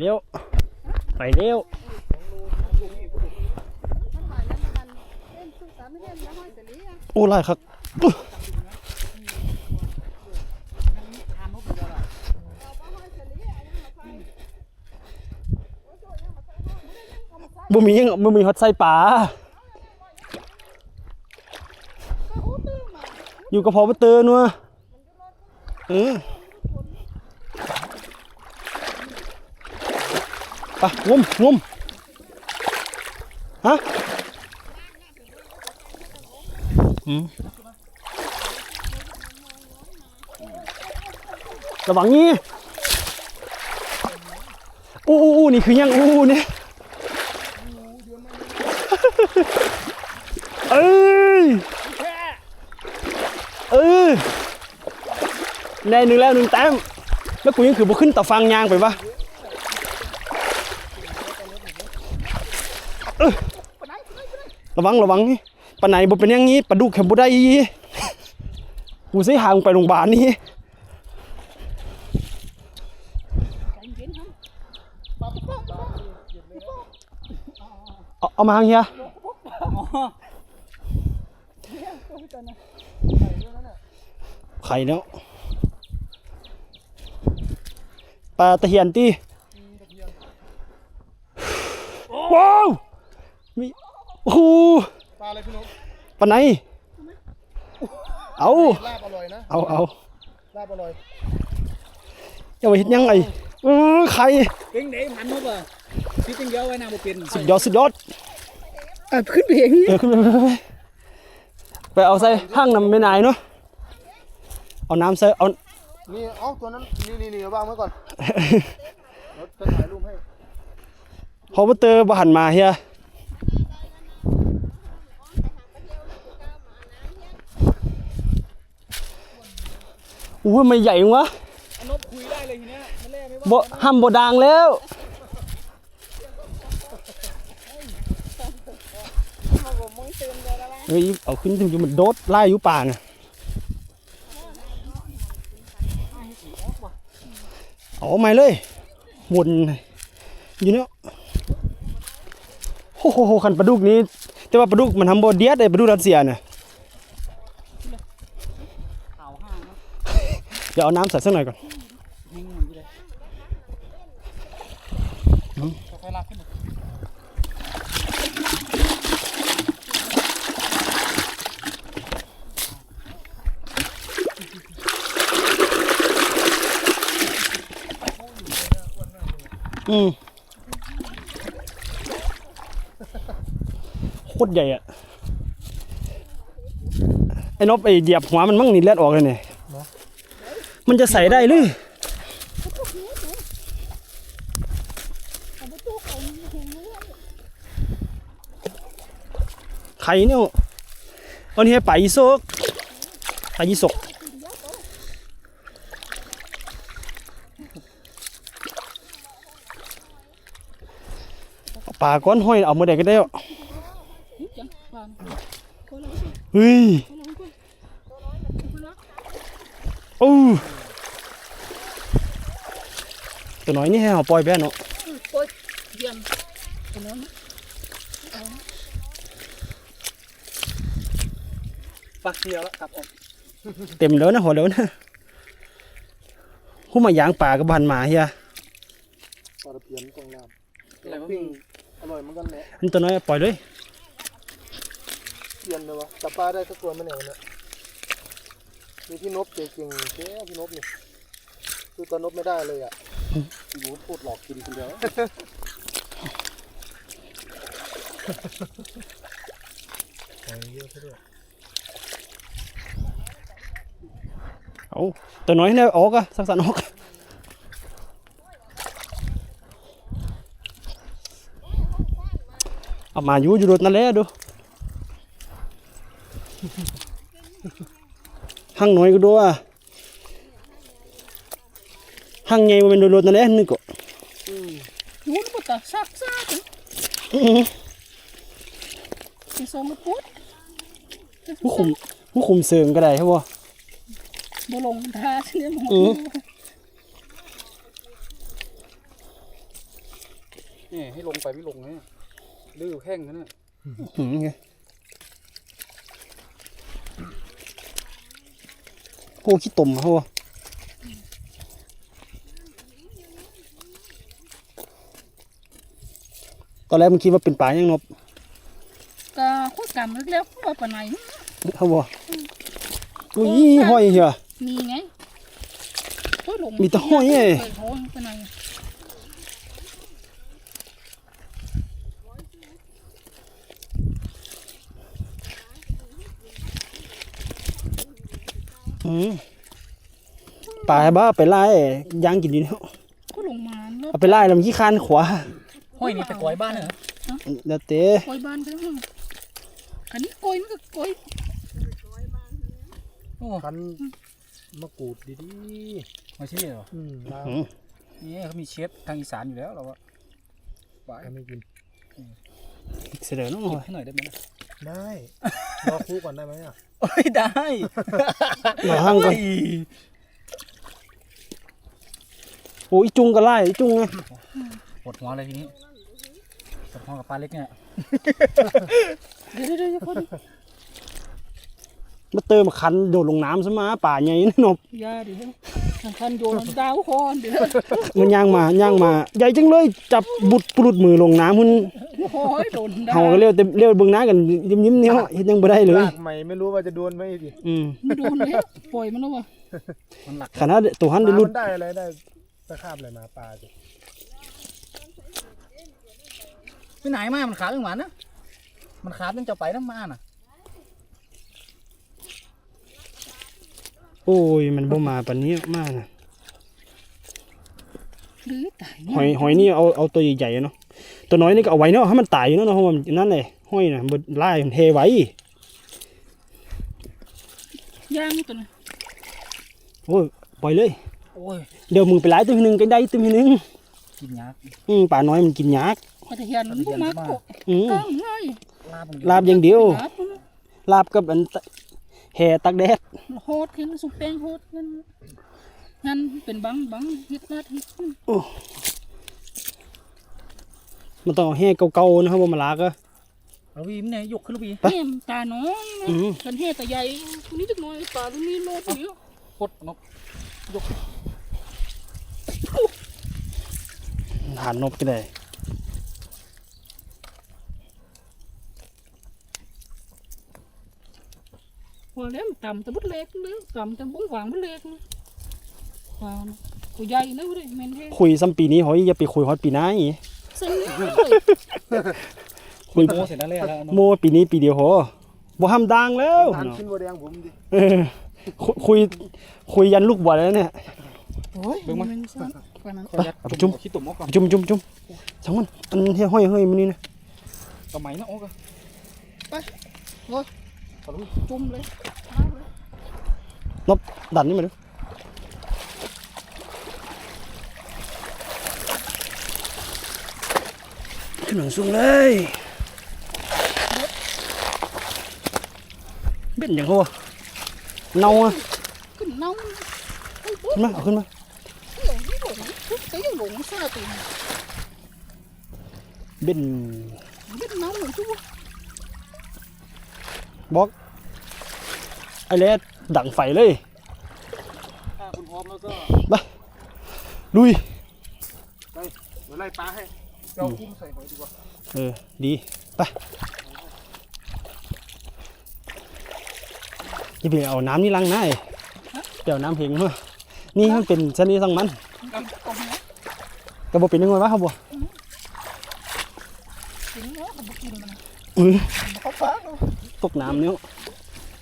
เร็ว ไปเร็วโอ้ไล่ครับบ่มียังบ่มีฮอตไส้ป่าอยู่กับพอบ่เตอนัวเออ ไปงมงมฮะอืมระวังนี่อู้อู้อู้นี่คือยังอู้อู้เนี่ยเอ้ยเออในหนึ่งแล้วหนึ่งแต้มแล้วกูยังคือบ่ขึ้นต่อฟังยางไปปะเออ ระวังระวังนี่ปะไหนบ่เป็นอย่างงี้ปลาดุกแข็งบ่ได้อีกูสิหางไปโรงพยาบาลนี่เอาเอามาเฮียไข่แล้วปลาตะเหียนตีว้าวมี โอ้โหปลาอะไรพี่นกปลาไหน เอาลาบอร่อยนะเอาเอาลาบอร่อยอย่าไปเห็นยังไงเออไข่เป็นเด็กพันนบอะพี่เป็นเยอะไว้นางบ่เป็นสุดยอดสุดยอดอะขึ้นไปอย่างนี้เออขึ้นไปไปไปไปเอาใส่ห้างนำไม่นายเนาะเอาน้ำใส่เอานี่เอ้าตัวนั้นนี่นี่นี่เอาวางไว้ก่อนเดี๋ยวจะถ่ายรูปให้พอมาเตอร์บหันมาเฮีย อู้ยมันใหญ่จังวะนบคุยได้เลยทีเนี้ยมันแล่ไม่ว่าบ่ห้ามบ่ดังแล้วเฮ้ยเอาขึ้นถึงจะมันโดดไล่อยู่ป่าน่ะเอาใหม่เลยวนอยู่เนี่ยโอ้โหคันปลาดุกนี้ แต่ว่าปลาดุกมันทำบ่เดียดไอ้ปลาดุกรัสเซียน่ะ ข่าวห้างนะ เดี๋ยวเอาน้ำใส่สักหน่อยก่อนอืมโคตรใหญ่อะไอ้นบไอ้เหยียบหัวมันมั่งนี่เลือดออกเลยเนี่ย มันจะใส่ได้หรือไข่เนี่ยเอานี่ให้ไปโซกไปยี่สกปลาก้อนห้อยเอามาได้ก็ได้เฮ้ยโอ้ ตัวน้อยนี่ให้เอาปล่อยแป้เนาะเยี่ยมปักเดียวแล้วกลับออกเต็มแล้วนะหัวแล้วนะหู้มายางป่ากับบันหมาเฮียปลาตะเพียนกองน้อะไรวะำปิ้งอร่อยเหมือนกันแหละอันตัวน้อยปล่อยเลยเพียนเลยวะจับปลาได้สักตัวไหมเนี่ยวันเนี้ยมีพี่นบเก่งๆเจ๊พี่นบนี่คือตัวนบไม่ได้เลยอะ พี่บูดพูดหลอกกินคนเดียวหอยเยอะซะด้วยเอาตัวน้อยเนี่ยออกอะสักสันออกเอามาอยู่อยู่รถนั่นแหละดูหั่งน้อยก็ดูอะ หั่งใหญ่มันเป็นรถนั่นแหละนึกก็งูนปุ๊บตาซักซักอื้อหือสีส้มมันปุ๊บผู้คุมผู้คุมเสริมก็ได้ครับบ่บ่ลงทาเสียหมดอือนี่ให้ลงไปไม่ลงนะเนี่ยดื้อแห้งนะเนี่ยหืมไงโอ้ขี้ตมเขาวะ ตอนแรกมึงคิดว่าเป็นปลายังนบก็โคตรกรรมเล็กๆว่าปานไหนเขาบอกอุ้ยห้อยเหี้ยมีไงโอ้ยหลงมีแต่ห้อยไงเคยห้อยปานไหนอืมปลาบ้าไปไล่ย่างกินอยู่เนี่ยก็ลงมาแล้วเอาไปไล่แล้วมันขี้คานขวา ห้อยนี่ไปกอยบ้านเหรอเดี๋ยวเต้กอยบ้านไปแล้วอันนี้กอยมันก็กอยโอ้คันมะกรูดดีไม่ใช่เหรอๆอืมลาวอืมนี่เขามีเชฟทางอีสานอยู่แล้วเราอะไปใครไม่กินเสด็จน้องกินให้หน่อยได้ไหมนะได้รอคู่ก่อนได้ไหมอะโอ้ยได้เราห้างก่อนโอ้ยจุงก็ไล่อีจุงไงปวดหัวเลยทีนี้ ปวดหัวกับปลาเล็กเนี่ยเดี๋ยวเดี๋ยวเดี๋ยวคนมาเติมคันโดดลงน้ำซะมาป่าใหญ่นะนบยาเดี๋ยวสำคัญโยนดาวคอนเดี๋ยวมันย่างมาย่างมาใหญ่จังเลยจับบุดปลุดมือลงน้ำหุ่นโอ้ยโดนดาเฮาก็เรียวเต็มเรียวเบิ่งหน้ากันยิ้มยิ้มๆเนี่ยเฮ็ดยังบ่ได้เลยลากใหม่ไม่รู้ว่าจะโดนไหมดิอืมไม่โดนเลยปล่อยมันแล้ววะมันหลักขนาดตัวหันปได้ลารุด มันได้อะไรได้ตะขาบอะไรมาปลาสิไปไหนมา มันขาบยังหวานนะ มันขาบยังจะไปน้ำมาน่ะ โอ้ย มันบ่มาปานนี้มาน่ะหรือตายหอยหอยนี่เอาเอาตัวใหญ่ๆเนาะ ตัวน้อยนี่ก็เอาไว้เนาะให้มันตายเนาะเพราะว่ามันนั่นแหละห้อยน่ะบ่ไล่มันเทไว้ ย่างตัวนึงโอ้ย ปล่อยเลย โอ้ย เดี๋ยวมึงไปไล่ตัวนึงก็ได้ตัวนึง กินยาก อืมป่าน้อยมันกินยาก พัทยามันก็มาโกะอืมก้างง่ายลาบมันลาบอย่างเดียว ลาบมันลาบกับอันตะแห่ตักแดดโหดเห็นสุกแป้งโหดนั่นงั้นเป็นบังบังเฮ็ดลาดเฮ็ดมันต้องเอาแห่เก่าๆนะครับว่ามาลากอะ เอาวีมเนี่ยยกขึ้นลูกวีไปแม่มตาน้อยนะอืม กันเฮ็ดตาใหญ่ตัวนี้จักหน่อยตาตัวนี้โลดเดียวโคตรนกยกหานนบก็ได้ พอแล้วมันต่ำแต่บุดเล็กเลยต่ำแต่บุ้งหวางบุดเล็กนะว้าวตัวใหญ่นะเว้ยแม่นเท่คุยซ้ำปีนี้หอยอย่าไปคุยฮอดปีหน้าอีกเส้นนี้เลยคุยโมเสร็จแล้วเลยแล้วโมปีนี้ปีเดียวโหบ่ห้ามดังแล้วทานชิ้นบัวแดงผมดิเออคุยคุยคุยยันลูกบอลแล้วเนี่ย โอ้ยมันสั้นกว่านั้นขอยัดเอาไปจุ่มขี้ตุ่มออกก่อนจุ่มจุ่มจุ่มช่างมันอันเฮ้ยห้อยเฮ้ยมันนี่นะกระไหมนะโอ้ก จุ่มเลยนบดันนี่มาดูขึ้นหนังสูงเลยเบ็ดอย่างหัวเน่าอะขึ้นเน่าไอ้บุ๊ขึ้นมาเอาขึ้นมาเดี๋ยวนี่หลงไอ้ยังหลงซาติเบ็ด biết nấu rồi chú บอกไอ้เล็ดดังไฟเลยถ้าคุณพร้อมแล้วก็ลุยเดี๋ยวไล่ปลาให้เราคุ้มใส่หอยดีกว่าเออดีไปอย่าไปเอาน้ำนี่ล้างหน้าไอ้เดี๋ยวน้ำเพลงมานี่มันเป็นชนิดสังมัน cầm cầm nó กระบอกเป็นยังไงวะครับบัว chính nó là một kim mà อือ có phá đâu ตกน้ำเนี่ย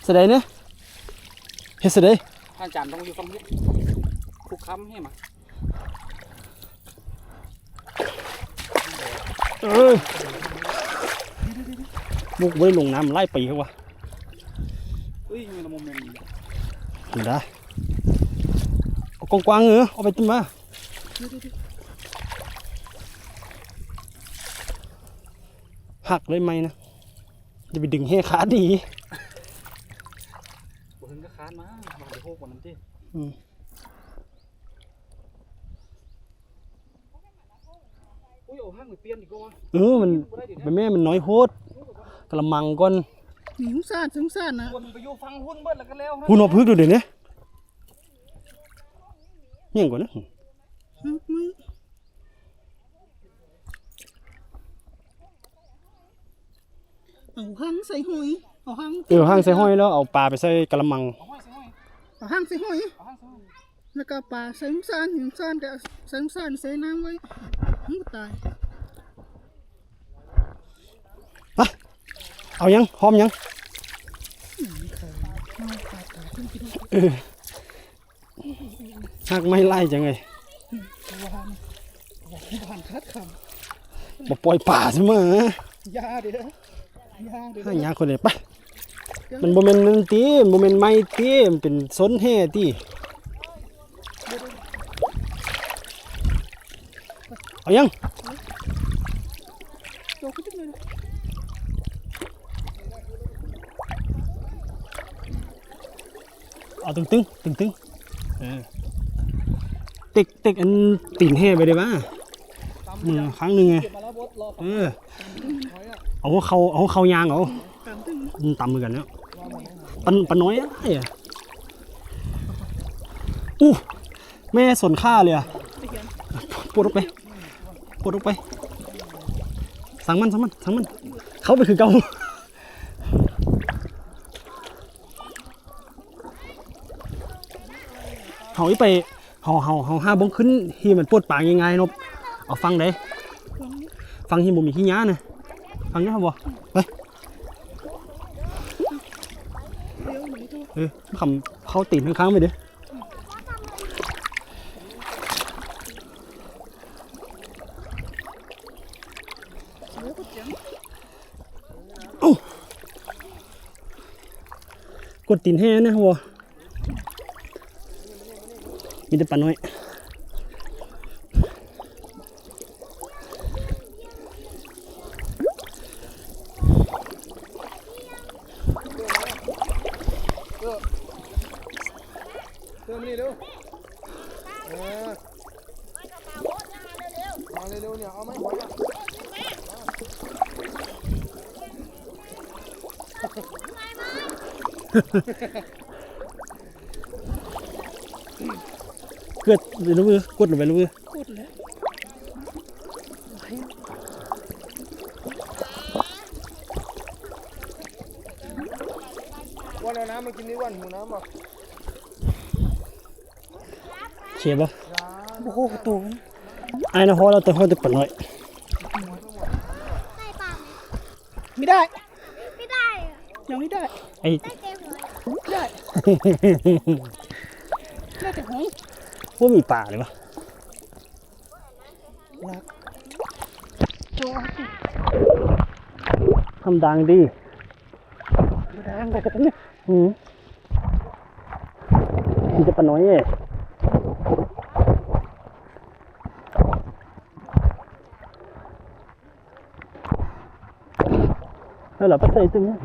เสยดายเนี่ยเฮ็ดเสยดายอาจารย์ต้องอยู่คำนี้คลุกคำให้มาเออบุกไว้ลงน้ำไล่ปีเขาวะเฮ้ยมีละมุมมันเห็นได้เอากว้างๆเออเอาไปตุ้มมาหักเลยไหมนะ จะไปดึงให้ขาดีบ่ถึงก็คานมาบ่เดี๋ยวโหกกว่านั้นที่อืมอุ้ยเอาห้างไปเปลี่ยนดีกว่าเออมันมันแม่มันน้อยโพดกระมังก่อนหนีสงสารสงสารนะวนไปอยู่ฟังหุ้นเบิดแล้วก็แล้วหุ่นเอาพึกดูเดี๋ยวนี้เนี่ยงก่อนนะฮึมึง เอาห้างใส่หอยเอาห้างเออห้างใส่ห้อยแล้วเอาปลาไปใส่กระมังเอาห้างใส่หอยเอาห้างซื้อแล้วก็ปลาใส่สงสารสงสารก็ใส่สงสารใส่น้ำไว้มึงตายเอายังหอมยังเออหักไม่ไล่จังไงผ่านคัดคบ่ปล่อยป่าใช่ไหมำยาเด้อ ยาเด้อให้ยาคนเดียวไปมันบ่แม่นนั่นติมันบ่แม่นไม้ติมันเป็นสนแห่ติเอายังโตขึ้นจังเลยเอาตึงตึงตึงตึงเออติ๊กติ๊กอันตีนแห่ไปได้ป่ะมือครั้งหนึ่งไงมาแล้วบดรอเออ เอาเขาเอาเขายางเอาตามตึงมันตำมือกันแล้วปันปันน้อยอะไรอะอู้แม่สนค่าเลยอะปวดออกไปปวดออกไป สั่งมันสั่งมันสั่งมัน เขาไปคือเกาเฮาไปเฮาเฮาเฮาห้าบงขึ้นที่มันปวดปากยังไงนบเอาฟังได้ฟังที่บ่มีขี้ย้านะ ฟังได้ครับบ่ไปเออคำเขาตีนข้างๆไปดิเอ้ากดตีนแห่นะหัวมีแต่ปลาน้อย เติมนี่เร็วเออมาเร็วๆเนี่ยเอาไหมหอยอะ เกิดไปรู้มือกดลงไปรู้มือ กดแล้ววันเอาน้ำมากินนี่วันหิวน้ำป่ะเชียบบ่โอ้โหตัวไอ้นะฮอเราแต่ฮอแต่ปลาน้อย ไม่ได้ ไม่ได้อะยังไม่ได้ ไอ้ ได้เต็มเลย ไม่ได้ได้แต่หอยพวกมีป่าเลยวะโจเอาสิทำดังดีดังไปกันเนี่ยอืมมันจะปลาน้อยเอ้แล้วเราไปใส่ตึงเนี่ยเอ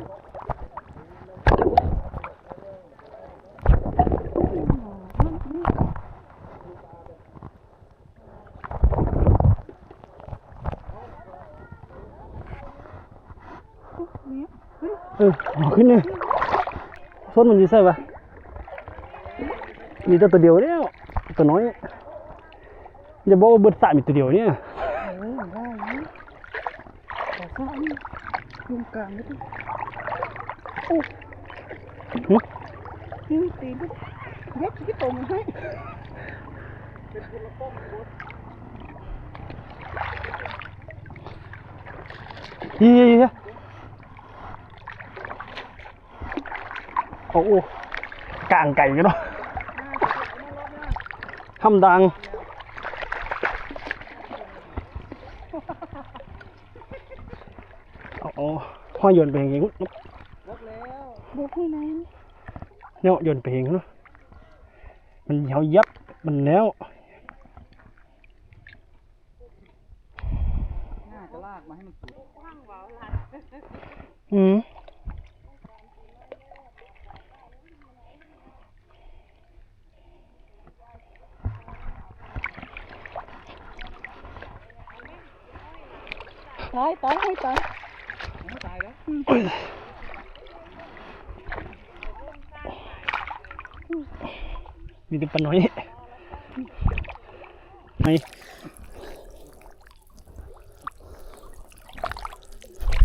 อเอาขึ้นเลยส้นมันอยู่ใส่ปะมีแต่ตัวเดียวเนี่ยตัวน้อยอย่าบอกว่าเบิดสระมีตัวเดียวเนี่ ยเออได้อยู่ขอข้าวนี่ยุงกลางไม่ต้องโอ้ยิงตีด้วยยัดที่ตรงให้ เฮียเฮีย โอ้โหกลางไก่กันเนาะทำดังเอาเอาห้อยโยนไปอย่างงี้บอกให้นายเนี่ยโยนไปเองเนาะมันเหยายับมันแล้วน่าจะลากมาให้มันสุดอืม ตายตายให้ตายตายแล้วมีแต่ปลาน้อยไม่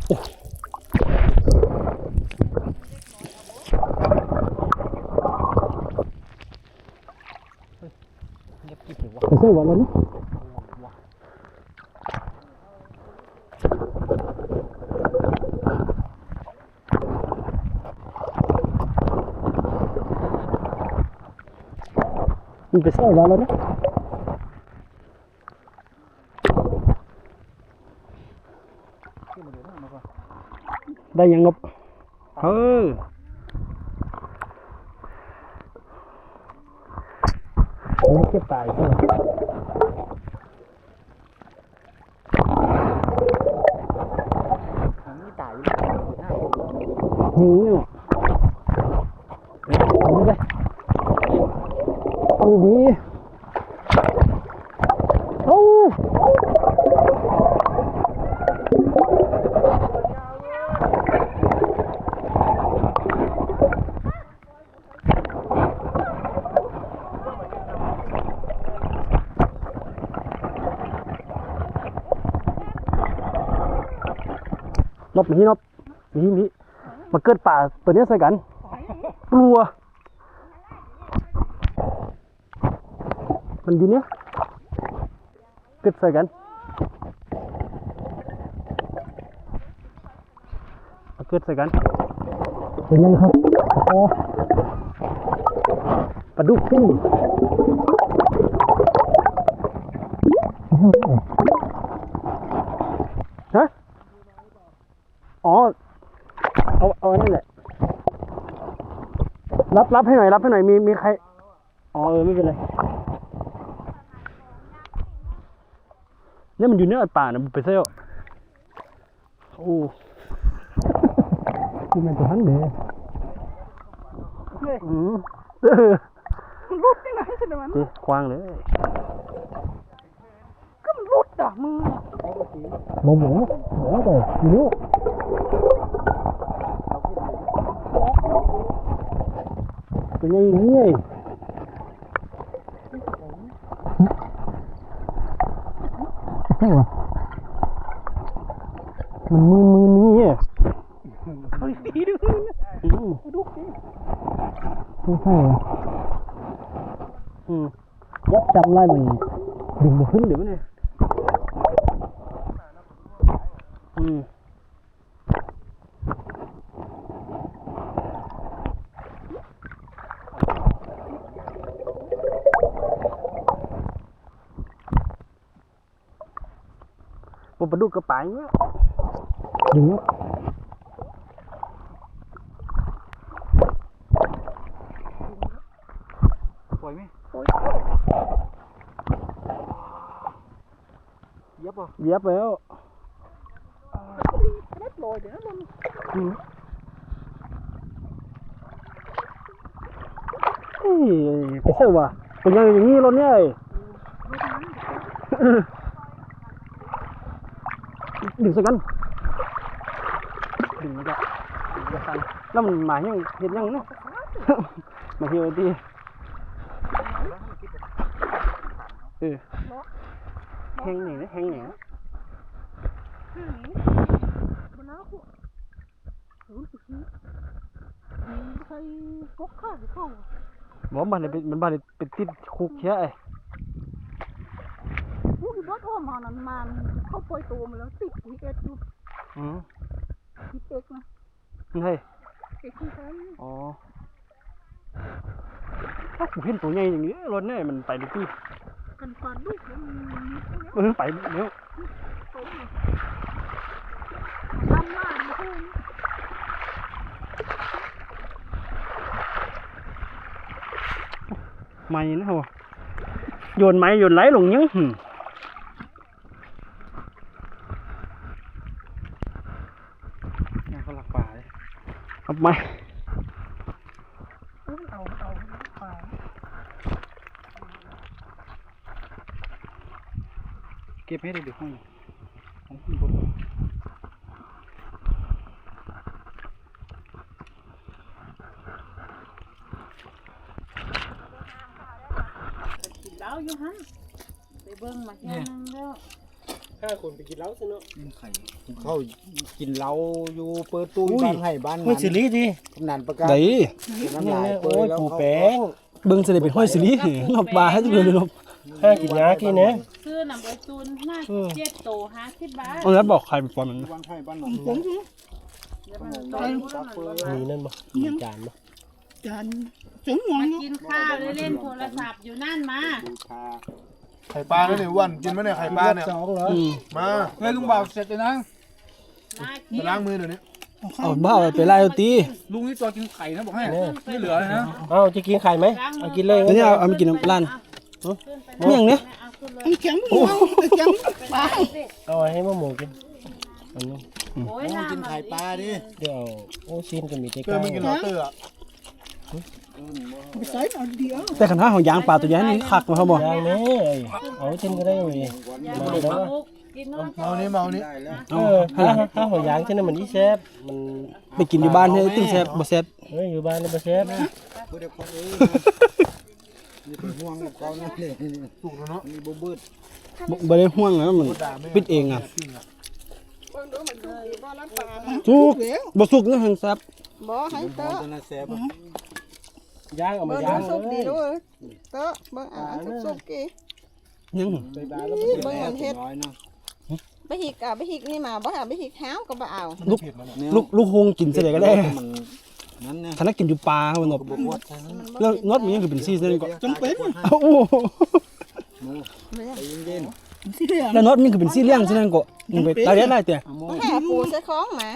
โอ้ไม่ใช่หวานแล้วนี่ มันไปใช่หวานแล้วนะขึ้นมาเดี๋ยวนะมาก่อนได้ยังนบเออไม่เก็บตายใช่ไหมทางนี้ตายอยู่แล้วหน้าผมหิวเนี่ยเอาไปเอาดีโอ้ นบมีนบมีมีมาเกิดป่าตัวเนี้ยใส่กัน กลัว มันดีเนี้ยเกิดใส่กันมาเกิดใส่กันเป็นยังครับอ๋อปลาดุกพี่ฮะอ๋อ เอา เอาอันนั้นแหละ รับรับให้หน่อยรับให้หน่อยมีมีใครอ๋อเออไม่เป็นไรเนี่ยมันอยู่เนื้อป่านะมันไปเซลโอ้ที่มันจะหันเลยอืมเออรุดยังไงสิมันดิควางเลยก็มันรุดอะมึงหมูหมูหมูไปอยู่นี่เป็นยังไงใช่ปะมันมือมื อนี้อะเอาดีดูอืมดูดิไม่ใช่เหรออืมยับจำไล่มันดึงมาขึ้นเดี๋ยวมันเนี่ยอืมบนปลา ดุกกระป๋ายเงี้ยดึงเงี้ยปล่อยไหมเย็บป่ะเหยียบแล้วเล็ดลอยเดี๋ยวนะมึงอืมเอ้ยไปเซลว่ะเป็นยังอย่างนี้รถเนี่ยเอ้ ยดึงสักกันดึงแล้วก็ดึงแล้วกันแล้วมันหมายยังเห็นยังเนาะ มาเที่ยวดีเออแห้งหนึ่งนะแห้งหนึ่งนะบนน้าคู่รู้สึกนี้ใครกกข้าหรือเข้าบอกมันเลยเป็นมันบ้านเลยเป็นติดคุกเช่ไอ้ผู้ที่รถอ้อมมานั้นมาเข้าปล่อยตัวมาแล้วติดวีเอ็ดอยู่อืมติดเอ็กนะเฮ้ยเอ็กที่ใช้อ๋อถ้าผมเห็นตัวใหญ่อย่างนี้รถเนี่ยมันไปเลยที่กันฟันลูกแล้วมันมีแค่นี้เออไปเดี๋ยวต้มทำลายมาคู่ไม่นะฮะโยนไม้โยนไหลลงยังหึงานเขาหลักป่าเลย ครับไม้เอาเก็บให้ได้เดี๋ยวห้องของคุณบน อยู่หันไปเบิ่งมาแค่นั้นแล้ว ห้าคนไปกินเหล้าซะเนาะเขากินเหล้าอยู่เปิดตู้บ้านให้บ้านห้วยสิริดิกำนันประกาศได้น้ำลายโอ้ยแล้วผูเขาแป้งเบิ่งสิได้เป็นห้อยสิรินอบปลาให้จังเลยนบห้ากินยากี่เนี่ยซื้อน้ำใบตูนห้าเจ็ดโตห้าสิบบาทเอาแล้วบอกใครเป็นปอนมันบ้านให้บ้านหนองผมอยู่เดี๋ยวมันต่อยมันมันมีนั่นบ่มีจานบ่จานสมหวังมาเนาะกินข้าวเล่นโทรศัพท์อยู่นั่นมาบูชา ไข่ปลาเนี่ยอ้วันกินไหมเนี่ยไข่ปลาเนี่ยสองเหรออืมมาเฮ้ยลุงบ่าวเสร็จเลยนะมากิไปนล้างมือเดี๋ยวนี้เอาบ้าไปไล่เอาตีลุงนี่ตัวกินไข่นะบอกให้ไม่เหลือเลยนะเอาจะกินไข่ไหมเอากินเลยเดี๋ยวนี้เอาเอามากินน้ำร้านเมี่ยงเนี่ยเอาขึ้นเลยแข็งไอ้แข็งปลาเอาไว้ให้มะหมูกินอันนี้โอ้ยกินไข่ปลาดิเดี๋ยวเอาโอ้ซีนก็มีแต่เพื่อก้าไม่กินลอเตอร์อะ ไปใส่เอาเดียวแต่ขันห้าของยางปลาตัวใหญ่นี่คักมาเขาบอกยางแม่เอาเช่นก็ได้เลยอย่ามาไปแล้วบุกกินเนาะเมานี้เมานี้ได้แล้วเออถ้าถ้าหัวยางเช่นนั้นมันอีแซบมันไปกินอยู่บ้านให้ตึ้งแซ่บบ่แซ่บเอ้ยอยู่บ้านนี่บ่แซบเพื่อเด็กคนอื่นนี่เป็นห่วงกับเขานั่นเลยถูกแล้วเนาะนี่บ่เบิดบ่บ่ได้ห่วงนะมันด่าไม่ปิดเองอะปิ้งอะสุกบ่สุกนะหังแซ่บบ่ให้เตอะตัวนั้นแซ่บ ยางเอามาเบิ่งยางสุกเลดียด้วยเตอะเบิ่งอะสุกสุกๆกี่ยัง ไปบ้านแล้วมันแซ่บน้อยเนาะไปหิกอะไปหิกนี่มาบ่หาไปหิกหาวก็บ่เอาลูก เผ็ดแล้วเนี่ยลูกลูกฮงกินเสร็จก็ได้มันนั่นเนี่ยถ้านักกินอยู่ปลามันบอกบ่ปวดใช่ไหมแล้วน็อตมันยังคือเป็นซีซั่นก็จำเป็นเอ้าโอ้โหใจ เย็นสิเรียงแล้วน็อตมันคือเป็นซีเลี้ยงซั่นก็มึงไปตายได้แต่ๆเอาโมบ่ให้เอาปูใส่ของมา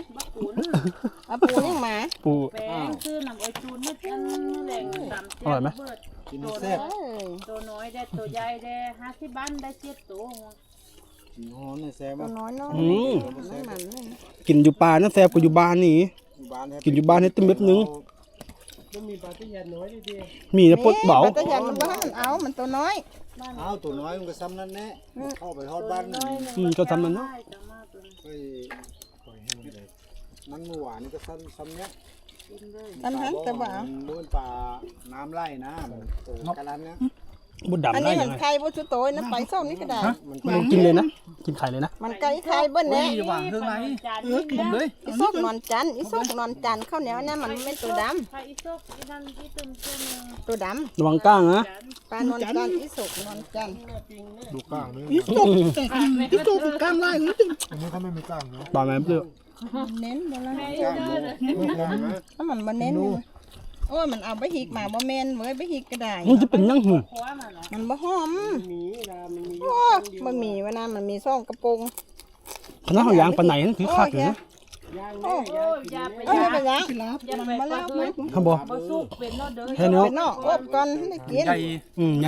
เอาปูยังมาปูแป้งซื้อน้ำใบตูนไม่อันแหล่งตำอร่อยไหมเบิดกินแซ่บเอ้ยตัวน้อยได้ตัวใหญ่ได้ห้าสิบบ้านได้เจ็ดตัวกินหอนเนี่ยแซ่บตัวน้อยเนาะอืมน้ำมันนี่กินอยู่ปลานั่นแซ่บกว่าอยู่บ้านนี่บ้านกินอยู่บ้านให้ตึ้มเม็ดนึงมันมีปลาที่ยันน้อยดิมีแต่ปดเบาแต่แต่ยันมันบ่ให้มันเอามันตัวน้อย เอาตัวน้อยมันก็ซ้ำนั่นแน่เข้าไปทอดบ้านนั่นอืมก็ทำมันเนาะได้จังมากเลยเฮ้ยปล่อยให้มันเลยมันเมื่อวานนี่ก็ซ้ำซ้ำเนี้ยกินเลยอันนั้นแต่บ่เอามันเป็นปลาน้ำไร่นะมันโตกระลันเนี้ย บดดำอันได้นี้มัยันงไงไข่บ่สุโตยนะไปซ่อมนี่ก็ได้มันมันกินเลยนะ กินไข่เลยนะมันไก่ไข่เบิ่นเฮ้แน่ยอย่าวางเครื่องไหนจานเออกินเลยอีซกนอนจันทร์อีซกนอนจันทร์ข้าวเหนียวเนี่ยมันไม่ตัวดำไข่อีซกอีนั่นที่ตึมเส้นตัวดระวังก้างนะำปลานอนจันทร์อีซกนอนจันทร์ดูกล้างนี่อีสุกอีสุกกลางไร่มันจึงอันนี้เขาไม่มีกล้างเนาะปลาแม่เปลือกเน้นบ่ละจ้างหมูถ้ามันบ่เน้นนี่นะ โอ้ยมันเอาไปหิกมาบ่แม่นเว้ยไปหิกก็ได้มันจะเป็นยังหือคว้ามันเหรอมันบ่หอมมีดามันมีโอ้ยบะหมี่วันนั้นมันมีซ่องกระโปรงคณะเขายางปลาไหนนั่นคือคักเลยนะยางโอ้แม่โอ้ยอย่าไปเอ้ยยาไปยังสิลาบอย่าไปมาปลาแล้วเฮ้ยเขาบอกบ่สุกเป็นเนาะเด้อแค่นี้ไปนอกอบก่อนได้กินใหญ่อืมไง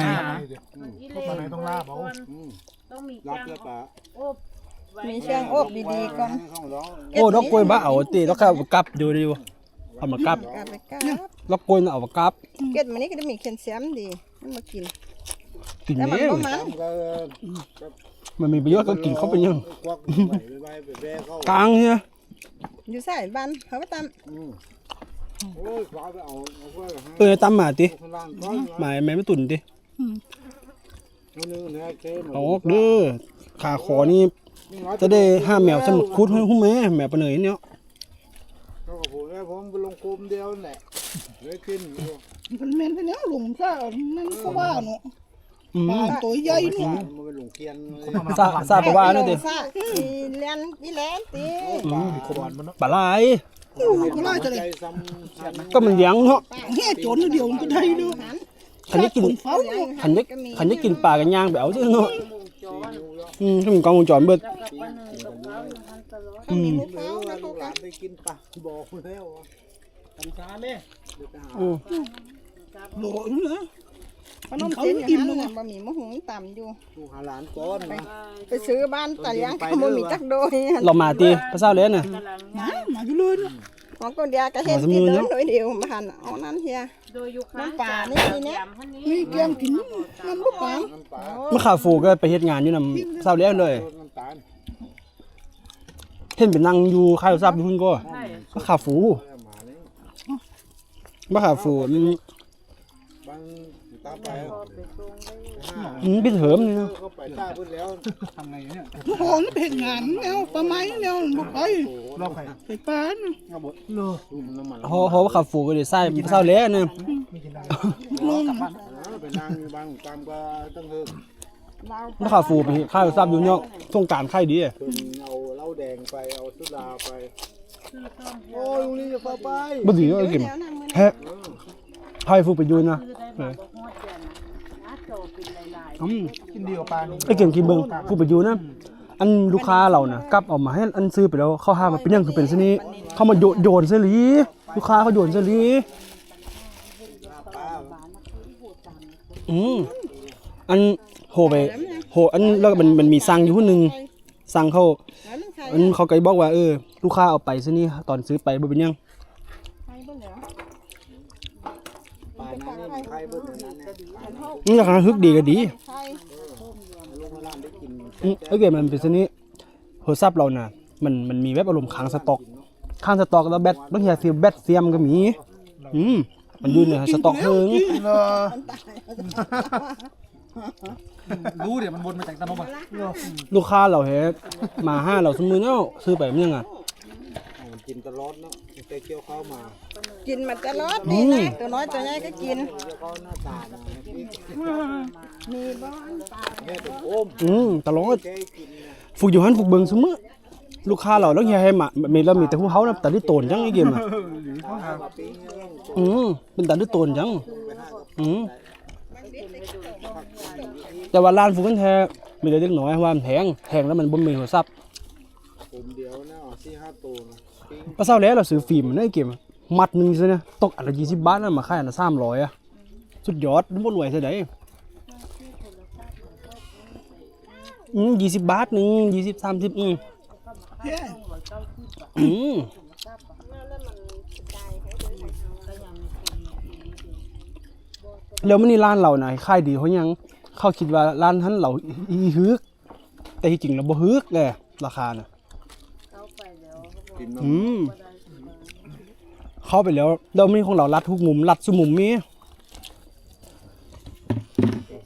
อีเล่ต้องลาบเอาต้องมีรับจังแล้วปลาโอบไว้มีเชียงอบดีๆก่อนข้างร้องโอ้ดอกกล้วยบ้าเอาตีแล้วก็เอากลับดูดิว เอามากลับกลับไปกลับดอกกล้วยน่ะเอามากลับเก็ดมันนี่ก็จะมีแคลเซียมดีมันมากินกินแต่มันเองบ่มันก็มันมีประโยชน์ก็กินเข้าไปยังควักไปไปไปแบเข้ากลางเนี่ยอยู่ใส่บ้านเขาไปตามโอ้ยคว้าไปเอาเอาไว้ให้เออตำหมาติข้างล่างก้อนหมายแม่ไม่ตุ่นตินู่นนี่นะเจ๊เอาออกเด้อขาคอนี่จะได้ห้ามแมวสมุดคุดให้หุ้มแม่แมวปลาเหนยเนี่ย ก็ผมแล้วผมไปลงโคม เดียวนั่นแหละเลยขึ้นอยู่มันแม่นไปแล้วหลุมซ่านั่นก็ว่าเนาะอืม ปลาตัวใหญ่เนาะมันไปลงเทียนเลยซาซาบว่าเนาะติซ่าอีเลียนอีแลนตีปลาขบวนมันเนาะปลาไหลก็ไล่จะได้ใจซ้ำซ้ำก็มันเลี้ยงเนาะแค่โจรเดียวมันก็ได้เด้อคันนี้กินเฝ้าคันนี้คันนี้กินปลากันย่างไปเอาซื่อเนาะหมูจอนอืมถ้ามันกล้องวงจรเบิดแล้วกับปลาหนึ่งกับข้าวอยู่หันตลอดเขามีลูกเหลืเฝ้าอนะลูเขากหก็ลานไปกินปลาบอกแล้วทำช้า แม่เดี๋ยวไปหาอืมโหลอยู่นะขนมจีนอย่างนั้นน่ะบะหมี่มะหุงต่ำอยู่ลูกหาหลานก้อนไปซื้อบ้านแต่ยังเขาบ่มีจักโดยเรามาตีภาษาเล่นน่ะกำลังนะมาอยู่เลยนะของคนเดียวก็เห็นที่เดินโดยเดียวบ้านเอานั้นเฮียโดยอยู่ข้างน้ำปลานี่นี่เนี่ยยำพันนี้มีแกมกินมันบ่ปางน้ำปลาเมื่อข่าวฟูก็ไปเฮ็ดงานอยู่นำภาษาเล่นเลยรสน้ำตาลเห็นเป็นนั่งอยู่ค่ายทราบอยู่พุ่นก็ใช่มาข่าวฟูเอา มาเลยมาข่าวฟูมันบางตาไปพอไปตรงได้ห้าอืมพี่เถิมนี่นะเขาไปต้าเพิ่นแล้วทำไงเนี่ยโอ้โหนี่เพลงงานแนวประมาณแนวบุกไปรอบใครไปปานฮอฮอว่าขับฟูก็เดี๋ยวไส้เศร้าแล้วเนี่ยลงไปนั่งอยู่บ้านตามก็ต้องเฮิงถ้าขับฟูไปข้าวทราบอยู่เนาะสงกรารไข่ดีอะเพิ่นเอาเหล้าแดงไปเอาสุราไป โอ้ยลุงนี่จะพาไปบ่ดีก็เก็บแฮะไผ่ฟูไปอยูนะเออนะโตเป็นหลายอืมกินดีกว่าปลานี่ไอ้เก่งกินเบิงฟูไปอยูนะอันลูกค้าเรานะกลับเออกมาให้อันซื้อไปแล้วเข้าห้ามมาเป็นหยังคือเป็นซะนี้เขามาโยนโยนซะหลีลูกค้าเขาโยนซะหลีอืมอันโหไปโหอันแล้วก็มันมันมีสั่งอยู่ผู้หนึง สั่งเขาแล้วมันใครอันเขาก็บอกว่าเออลูกค้าเอาไปซะนี่ตอนซื้อไปบ่เป็นหยังใครบ้างเหรอปลานั้นนี่ใครเบิ่งนั้นเนี่ยนี่ราคาฮึกดีก็ดีใครลุงมาล่ามได้กินอืมไอ้เกมมันเป็นซะนี้โทรศัพท์เราน่ะ มันมันมีเว็บอารมณ์ค้างสต็อกค้างสต็อกแล้วแบตบางทีเสียแบตเสียมก็มี อืมมันอยู่ในสต็อกเฮิงเห รอรู้เดี๋ยวมันวนมาจากตะนบอะลูกค้าเราเฮ็ดมาห้าเราสมมือเนาะซื้อไปมันยังอะเอามันกินตลอดเนาะมันไปเกี่ยวข้าวมา กินมันตลอดนี่นะตัวน้อยตัวใหญ่ก็กินเกี่ยวข้าวหน้าตานะพี่มีบ้านแม่เป็นโอมอืมตลอดแกกินนะฝึกอยู่หันฝึกเบิ่งเสมอลูกค้าเราแล้วเฮียให้มามีแล้วมีแต่ผู้เฮานะแต่ลิโตนจังไอ้เกมอะมาปิ้งเรื่องอืมเป็นแต่ลิโตนจังอืม แต่ว่าร้านฟูกันแท้มีแต่เล็กน้อยเพราะว่ามันแพงแพงแล้วมันบ่มีโทรศัพท์ผมเดียวนะสี่ห้าตัวนะปิ้งก็เศร้าแล้วเราซื้อฟิล์มในเกมมัดหนึงซะเนี่ยตกอันละ20บาทนั่นมาขายอันละ300อะสุดยอดบ่รวยซะได้อืม20บาทหนึง20 30อืมอืมแล้วมันนี่ร้านเรานะขายดีเพราะหยัง เขาคิดว่าร้านท่านเราอีฮึก แต่ที่จริงเราบ่ฮึกเลยราคาน่ะกินมาอืมเข้าไปแล้วเรามีของเรารัดทุกมุมรัดสุมุมมี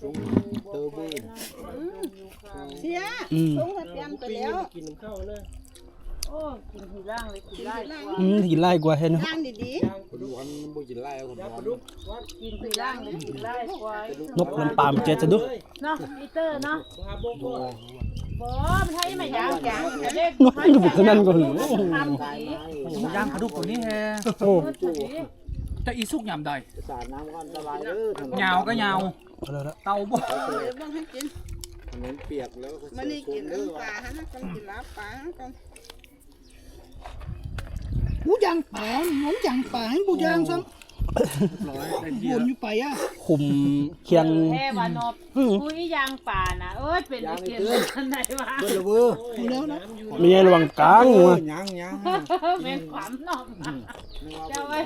ซุ้งเตอร์เบอร์เสียอืมส่งทะเบียนไปแล้วกินน้ำข้าวนะ โอ้กินทีล่างเลยกินได้กว่าอืมกินไล่กว่าเห็นย่างดีดูวันบุกินไล่คนร้อนกินทีล่างเลยกินได้กว่านกลำปามเจ็ดจะดูเนาะปีเตอร์เนาะมาโบโบบอมันให้มายางจางเด็กนกอยู่บุกเท่านั้นก็หึงทำสีย่างปลาดุกตัวนี้แฮโอ้จะอีสุกยำใดสาดน้ำก็อันตรายเด้อถนนยาวก็ยาวเอาแล้วละเตาบ่ๆเดี๋ยวบ้างให้กินถนนเปียกแล้วก็มันเสีนี่ยกินเด้อปลาฮะนะกันกินลาบปลาฮะกัน หูยางป่าหอมยางป่าให้บูยางซ้ำวนอยู่ไปอะคุมเคียง แค่วานอบคุยยางป่านะเอ้ยเป็นไอเกียนอันไหนวะเด้อเว้อดูแล้วนะมีไอ้ระวังกลางอยู่โอ้อะยยังยังเป็นขวามนอบเจ้าไว้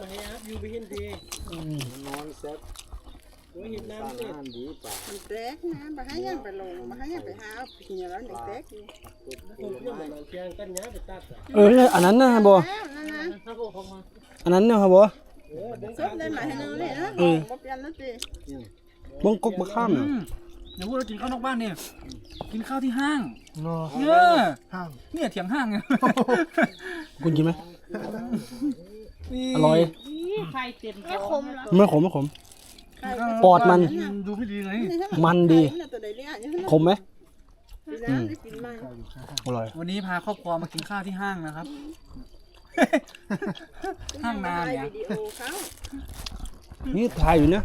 มาให้ครับอยู่ไปเห็นดีนอนเซ็ต โอ้ยเห็นสร้างน้ำเนี่ยงานดีป่ะมันแตกนะมาให้ยังไปลงมาให้ยังไปหาเอากินอย่างนั้นอย่างแตกอยู่ผมเรื่องมันเชียงกันเนี้ยไปตัดอะเออเนี่ยอันนั้นนะบอแล้วนั่นนะอันนั้นเนี่ยครับบอซุปได้มาให้นึงนี่นะเออบ่เปลี่ยนแล้วสิบ้งกกบะข้ามน่ะเดี๋ยวพวกเรากินข้าวนอกบ้านเนี่ยกินข้าวที่ห้างเนาะเนี่ยห้างเนี่ยเถียงห้างไงคุณกินไหมนี่อร่อยใครเต็มก็คมแล้วไม่ขมไม่ขม ปอดมัน ดูไม่ดีเลยมันดีตัวใดเนี่ยอย่างนั้นขมไหมกินแล้วได้กินมาอร่อย วันนี้พาครอบครัวมากินข้าวที่ห้างนะครับ ห้างนานเนี่ยวิดีโอเขานี่ถ่ายอยู่นะ